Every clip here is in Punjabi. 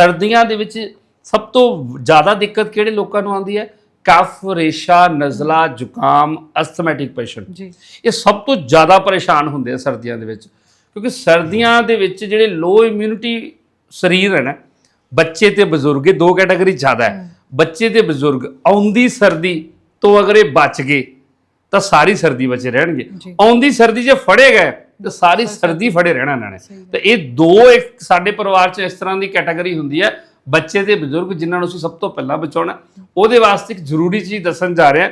ਸਰਦੀਆਂ ਦੇ ਵਿੱਚ ਸਭ ਤੋਂ ਜ਼ਿਆਦਾ ਦਿੱਕਤ ਕਿਹੜੇ ਲੋਕਾਂ ਨੂੰ ਆਉਂਦੀ ਹੈ? ਕਫ ਰੇਸ਼ਾ ਨਜ਼ਲਾ ਜ਼ੁਕਾਮ ਅਸਥਮੈਟਿਕ ਪੇਸ਼ੈਂਟ ਜੀ। ਇਹ ਸਭ ਤੋਂ ਜ਼ਿਆਦਾ ਪਰੇਸ਼ਾਨ ਹੁੰਦੇ ਆ ਸਰਦੀਆਂ ਦੇ ਵਿੱਚ। ਕਿਉਂਕਿ ਸਰਦੀਆਂ ਦੇ ਵਿੱਚ ਜਿਹੜੇ ਲੋ ਇਮਿਊਨਿਟੀ ਸਰੀਰ ਹੈ ਨਾ ਬੱਚੇ ਤੇ ਬਜ਼ੁਰਗ ਇਹ ਦੋ ਕੈਟਾਗਰੀ ਜ਼ਿਆਦਾ ਹੈ। ਬੱਚੇ ਤੇ ਬਜ਼ੁਰਗ ਆਉਂਦੀ ਸਰਦੀ ਤੋਂ ਅਗਰ ਇਹ ਬਚ ਗਏ ਤਾਂ ਸਾਰੀ ਸਰਦੀ ਬਚੇ ਰਹਿਣਗੇ। ਆਉਂਦੀ ਸਰਦੀ ਜੇ ਫੜੇ ਗਏ ਤਾਂ ਸਾਰੀ ਸਰਦੀ ਫੜੇ ਰਹਿਣਾ ਇਹਨਾਂ ਨੇ। ਤੇ ਇਹ ਦੋ ਇੱਕ ਸਾਡੇ ਪਰਿਵਾਰ 'ਚ ਇਸ ਤਰ੍ਹਾਂ ਦੀ ਕੈਟਾਗਰੀ ਹੁੰਦੀ ਹੈ ਬੱਚੇ ਤੇ ਬਜ਼ੁਰਗ ਜਿਨ੍ਹਾਂ ਨੂੰ ਅਸੀਂ ਸਭ ਤੋਂ ਪਹਿਲਾਂ ਬਚਾਉਣਾ। ਉਹਦੇ ਵਾਸਤੇ ਇੱਕ ਜ਼ਰੂਰੀ ਚੀਜ਼ ਦੱਸਣ ਜਾ ਰਿਹਾ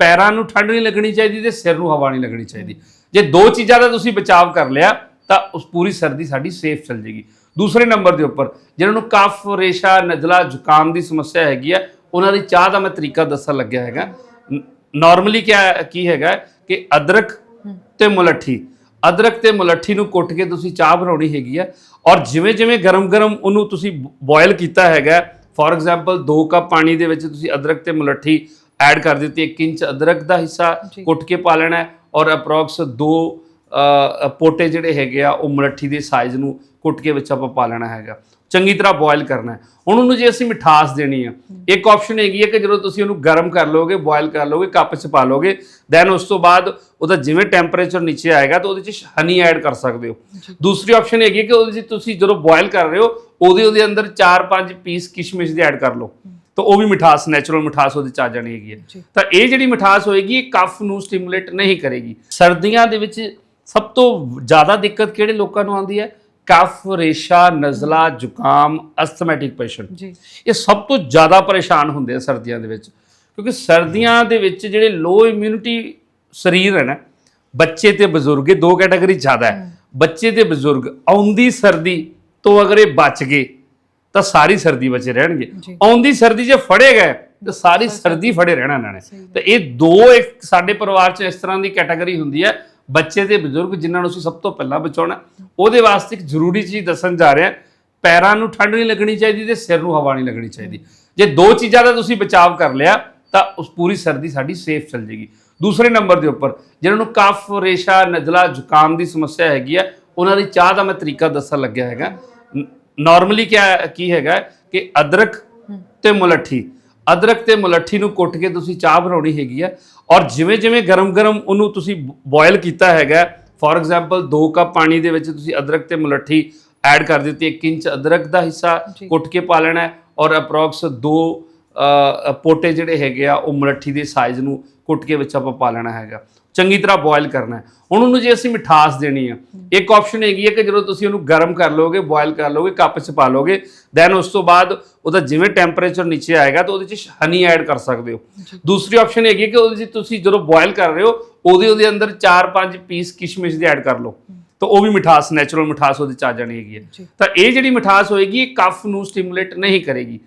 ਪੈਰਾਂ ਨੂੰ ਠੰਡ ਨਹੀਂ ਲੱਗਣੀ ਚਾਹੀਦੀ ਤੇ ਸਿਰ ਨੂੰ ਹਵਾ ਨਹੀਂ ਲੱਗਣੀ ਚਾਹੀਦੀ। ਜੇ ਦੋ ਚੀਜ਼ਾਂ ਦਾ ਤੁਸੀਂ ਬਚਾਅ ਕਰ ਲਿਆ ਤਾਂ ਉਸ ਪੂਰੀ ਸਰਦੀ ਸਾਡੀ ਸੇਫ ਚੱਲ ਜੇਗੀ। ਦੂਸਰੇ ਨੰਬਰ ਦੇ ਉੱਪਰ ਜਿਹਨਾਂ ਨੂੰ ਕਫ ਰੇਸ਼ਾ ਨਜ਼ਲਾ ਜ਼ੁਕਾਮ ਦੀ ਸਮੱਸਿਆ ਹੈਗੀ ਆ ਉਹਨਾਂ ਦੀ ਚਾਹ ਦਾ ਮੈਂ ਤਰੀਕਾ ਦੱਸਣ ਲੱਗਿਆ ਹੈਗਾ। ਨਾਰਮਲੀ ਕੀ ਕੀ ਹੈਗਾ ਕਿ ਅਦਰਕ ਤੇ ਮੁਲੱਠੀ। ਅਦਰਕ ਤੇ ਮੁਲੱਠੀ ਨੂੰ ਕੁੱਟ ਕੇ ਤੁਸੀਂ ਚਾਹ ਬਣਾਉਣੀ ਹੈਗੀ ਆ ਔਰ ਜਿਵੇਂ ਜਿਵੇਂ ਗਰਮ-ਗਰਮ ਉਹਨੂੰ ਤੁਸੀਂ ਬੋਇਲ ਕੀਤਾ ਹੈਗਾ ਫੋਰ ਐਗਜ਼ਾਮਪਲ 2 ਕੱਪ ਪਾਣੀ ਦੇ ਵਿੱਚ ਤੁਸੀਂ ਅਦਰਕ ਤੇ ਮੁਲੱਠੀ ਐਡ ਕਰ ਦਿੱਤੀ 1 ਇੰਚ ਅਦਰਕ ਦਾ ਹਿੱਸਾ। ਕੁੱਟ ਕੇ ਪਾ ਲੈਣਾ ਔਰ ਅਪਰੋਕਸ 2 ਪੋਟੇ ਜਿਹੜੇ ਹੈਗੇ ਆ ਉਹ ਮੁਲੱਠੀ ਦੇ ਸਾਈਜ਼ ਨੂੰ ਕੁੱਟ ਕੇ ਵਿੱਚ ਆਪਾਂ ਪਾ ਲੈਣਾ ਹੈਗਾ। ਚੰਗੀ ਤਰ੍ਹਾਂ ਬੋਇਲ ਕਰਨਾ ਹੈ। ਹੁਣ ਉਹਨੂੰ ਜੇ ਅਸੀਂ ਮਿਠਾਸ ਦੇਣੀ ਆ ਇੱਕ ਆਪਸ਼ਨ ਹੈਗੀ ਹੈ ਕਿ ਜਦੋਂ ਤੁਸੀਂ ਉਹਨੂੰ ਗਰਮ ਕਰ ਲੋਗੇ ਬੋਇਲ ਕਰ ਲੋਗੇ ਕੱਪ 'ਚ ਪਾ ਲੋਗੇ ਦੈਨ ਉਸ ਤੋਂ ਬਾਅਦ ਉਹਦਾ ਜਿਵੇਂ ਟੈਂਪਰੇਚਰ ਨੀਚੇ ਆਏਗਾ ਤਾਂ ਉਹਦੇ 'ਚ ਹਨੀ ਐਡ ਕਰ ਸਕਦੇ ਹੋ। ਦੂਸਰੀ ਆਪਸ਼ਨ ਹੈਗੀ ਹੈ ਕਿ ਉਹਦੇ 'ਚ ਤੁਸੀਂ ਜਦੋਂ ਬੋਇਲ ਕਰ ਰਹੇ ਹੋ ਉਹਦੇ ਉਹਦੇ ਅੰਦਰ 4-5 ਪੀਸ ਕਿਸ਼ਮਿਸ਼ ਦੇ ਐਡ ਕਰ ਲਓ। ਤਾਂ ਉਹ ਵੀ ਮਿਠਾਸ ਨੈਚੁਰਲ ਮਿਠਾਸ ਉਹਦੇ 'ਚ ਆ ਜਾਣੀ ਹੈਗੀ। ਤਾਂ ਇਹ ਜਿਹੜੀ ਮਿਠਾਸ ਹੋਏਗੀ ਇਹ ਕਫ ਨੂੰ ਸਟਿਮੂਲੇਟ ਨਹੀਂ ਕਰੇਗੀ। ਸਰਦੀਆਂ ਦੇ ਵਿੱਚ ਸਭ ਤੋਂ ਜ਼ਿਆਦਾ ਦਿੱਕਤ ਕਿਹੜੇ ਲੋਕਾਂ ਨੂੰ ਆਉਂਦੀ ਹੈ? ਕਫ ਰੇਸ਼ਾ ਨਜ਼ਲਾ ਜ਼ੁਕਾਮ ਅਸਥਮੈਟਿਕ ਪੇਸ਼ੈਂਟ ਜੀ। ਇਹ ਸਭ ਤੋਂ ਜ਼ਿਆਦਾ ਪਰੇਸ਼ਾਨ ਹੁੰਦੇ ਆ ਸਰਦੀਆਂ ਦੇ ਵਿੱਚ। ਕਿਉਂਕਿ ਸਰਦੀਆਂ ਦੇ ਵਿੱਚ ਜਿਹੜੇ ਲੋ ਇਮਿਊਨਿਟੀ ਸਰੀਰ ਹੈ ਨਾ ਬੱਚੇ ਤੇ ਬਜ਼ੁਰਗ ਇਹ ਦੋ ਕੈਟਾਗਰੀ ਜ਼ਿਆਦਾ ਹੈ। ਬੱਚੇ ਤੇ ਬਜ਼ੁਰਗ ਆਉਂਦੀ ਸਰਦੀ ਤੋਂ ਅਗਰ ਇਹ ਬਚ ਗਏ ਤਾਂ ਸਾਰੀ ਸਰਦੀ ਬਚੇ ਰਹਿਣਗੇ। ਆਉਂਦੀ ਸਰਦੀ ਜੇ ਫੜੇ ਗਏ ਤਾਂ ਸਾਰੀ ਸਰਦੀ ਫੜੇ ਰਹਿਣਾ ਇਹਨਾਂ ਨੇ। ਤੇ ਇਹ ਦੋ ਇੱਕ ਸਾਡੇ ਪਰਿਵਾਰ 'ਚ ਇਸ ਤਰ੍ਹਾਂ ਦੀ ਕੈਟਾਗਰੀ ਹੁੰਦੀ ਹੈ ਬੱਚੇ ਤੇ ਬਜ਼ੁਰਗ ਜਿਨ੍ਹਾਂ ਨੂੰ ਅਸੀਂ ਸਭ ਤੋਂ ਪਹਿਲਾਂ ਬਚਾਉਣਾ ਉਹਦੇ ਵਾਸਤੇ ਇੱਕ ਜ਼ਰੂਰੀ ਚੀਜ਼ ਦੱਸਣ ਜਾ ਰਿਹਾ ਪੈਰਾਂ ਨੂੰ ਠੰਡ ਨਹੀਂ ਲੱਗਣੀ ਚਾਹੀਦੀ ਤੇ ਸਿਰ ਨੂੰ ਹਵਾ ਨਹੀਂ ਲੱਗਣੀ ਚਾਹੀਦੀ। ਜੇ ਦੋ ਚੀਜ਼ਾਂ ਦਾ ਤੁਸੀਂ ਬਚਾਅ ਕਰ ਲਿਆ ਤਾਂ ਉਸ ਪੂਰੀ ਸਰਦੀ ਸਾਡੀ ਸੇਫ ਚੱਲ ਜੇਗੀ ਦੂਸਰੇ ਨੰਬਰ ਦੇ ਉੱਪਰ ਜਿਹਨਾਂ ਨੂੰ ਕਫ ਰੇਸ਼ਾ ਨਜ਼ਲਾ ਜ਼ੁਕਾਮ ਦੀ ਸਮੱਸਿਆ ਹੈਗੀ ਆ ਉਹਨਾਂ ਦੀ ਚਾਹ ਦਾ ਮੈਂ ਤਰੀਕਾ ਦੱਸਣ ਲੱਗਿਆ ਹੈਗਾ। ਨਾਰਮਲੀ ਕੀ ਕੀ ਹੈਗਾ ਕਿ ਅਦਰਕ ਤੇ ਮੁਲੱਠੀ। ਅਦਰਕ ਤੇ ਮੁਲੱਠੀ ਨੂੰ ਕੁੱਟ ਕੇ ਤੁਸੀਂ ਚਾਹ ਬਣਾਉਣੀ ਹੈਗੀ ਆ ਔਰ ਜਿਵੇਂ ਜਿਵੇਂ ਗਰਮ-ਗਰਮ ਉਹਨੂੰ ਤੁਸੀਂ ਬੋਇਲ ਕੀਤਾ ਹੈਗਾ ਫੋਰ ਐਗਜ਼ਾਮਪਲ 2 ਕੱਪ ਪਾਣੀ ਦੇ ਵਿੱਚ ਤੁਸੀਂ ਅਦਰਕ ਤੇ ਮੁਲੱਠੀ ਐਡ ਕਰ ਦਿੱਤੀ 1 ਇੰਚ ਅਦਰਕ ਦਾ ਹਿੱਸਾ। ਕੁੱਟ ਕੇ ਪਾ ਲੈਣਾ ਔਰ ਅਪਰੋਕਸ 2 ਪੋਟੇ ਜਿਹੜੇ ਹੈਗੇ ਆ ਉਹ ਮੁਲੱਠੀ ਦੇ ਸਾਈਜ਼ ਨੂੰ ਕੁੱਟ ਕੇ ਵਿੱਚ ਆਪਾਂ ਪਾ ਲੈਣਾ ਹੈਗਾ। ਚੰਗੀ ਤਰ੍ਹਾਂ ਬੋਇਲ ਕਰਨਾ ਹੈ। ਹੁਣ ਉਹਨੂੰ ਜੇ ਅਸੀਂ ਮਿਠਾਸ ਦੇਣੀ ਆ ਇੱਕ ਆਪਸ਼ਨ ਹੈਗੀ ਹੈ ਕਿ ਜਦੋਂ ਤੁਸੀਂ ਉਹਨੂੰ ਗਰਮ ਕਰ ਲੋਗੇ ਬੋਇਲ ਕਰ ਲੋਗੇ ਕੱਪ 'ਚ ਪਾ ਲੋਗੇ ਦੈਨ ਉਸ ਤੋਂ ਬਾਅਦ ਉਹਦਾ ਜਿਵੇਂ ਟੈਂਪਰੇਚਰ ਨੀਚੇ ਆਏਗਾ ਤਾਂ ਉਹਦੇ 'ਚ ਹਨੀ ਐਡ ਕਰ ਸਕਦੇ ਹੋ। ਦੂਸਰੀ ਆਪਸ਼ਨ ਹੈਗੀ ਹੈ ਕਿ ਉਹਦੇ 'ਚ ਤੁਸੀਂ ਜਦੋਂ ਬੋਇਲ ਕਰ ਰਹੇ ਹੋ ਉਹਦੇ ਉਹਦੇ ਅੰਦਰ 4-5 ਪੀਸ ਕਿਸ਼ਮਿਸ਼ ਦੇ ਐਡ ਕਰ ਲਓ। ਤਾਂ ਉਹ ਵੀ ਮਿਠਾਸ ਨੈਚੁਰਲ ਮਿਠਾਸ ਉਹਦੇ 'ਚ ਆ ਜਾਣੀ ਹੈਗੀ। ਤਾਂ ਇਹ ਜਿਹੜੀ ਮਿਠਾਸ ਹੋਏਗੀ ਇਹ ਕਫ ਨੂੰ ਸਟਿਮੂਲੇਟ ਨਹੀਂ ਕਰੇਗੀ।